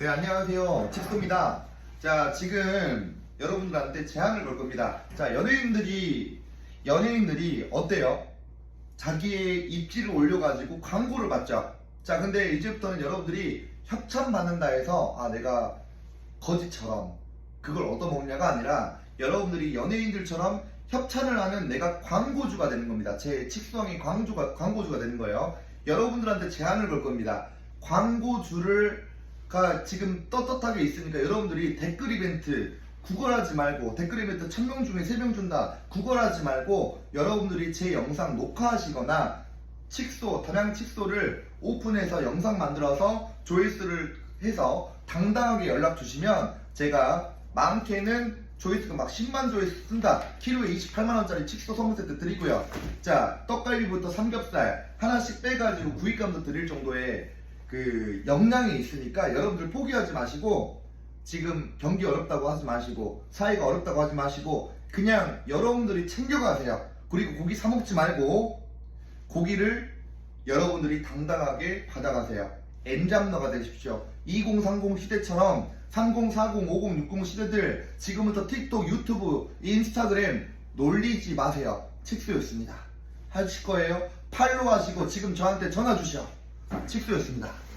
네, 안녕하세요. 칩소입니다. 자, 지금 여러분들한테 제안을 걸 겁니다. 자, 연예인들이, 연예인들이 어때요? 자기의 입지를 올려가지고 광고를 받죠. 자, 근데 이제부터는 여러분들이 협찬 받는다 해서, 아, 내가 거지처럼 그걸 얻어먹냐가 아니라 여러분들이 연예인들처럼 협찬을 하는 내가 광고주가 되는 겁니다. 제 칙성이 광고주가, 광고주가 되는 거예요. 여러분들한테 제안을 걸 겁니다. 광고주를 가 지금 떳떳하게 있으니까 여러분들이 댓글 이벤트 구걸하지 말고 댓글 이벤트 1000명 중에 3명 준다. 구걸하지 말고 여러분들이 제 영상 녹화하시거나 칙소 단양 칙소를 오픈해서 영상 만들어서 조회수를 해서 당당하게 연락 주시면 제가 많게는 조회수가 막 10만 조회수 쓴다. 키로에 28만원짜리 칙소 선물 세트 드리고요. 자 떡갈비부터 삼겹살 하나씩 빼가지고 구입감도 드릴 정도의 그 역량이 있으니까 여러분들 포기하지 마시고 지금 경기 어렵다고 하지 마시고 사이가 어렵다고 하지 마시고 그냥 여러분들이 챙겨가세요. 그리고 고기 사 먹지 말고 고기를 여러분들이 당당하게 받아가세요. 엔잡너가 되십시오. 2030 시대처럼 30, 40, 50, 60 시대들 지금부터 틱톡, 유튜브, 인스타그램 놀리지 마세요. 칙수였습니다. 하실 거예요? 팔로 하시고 지금 저한테 전화 주시오. 칙수였습니다.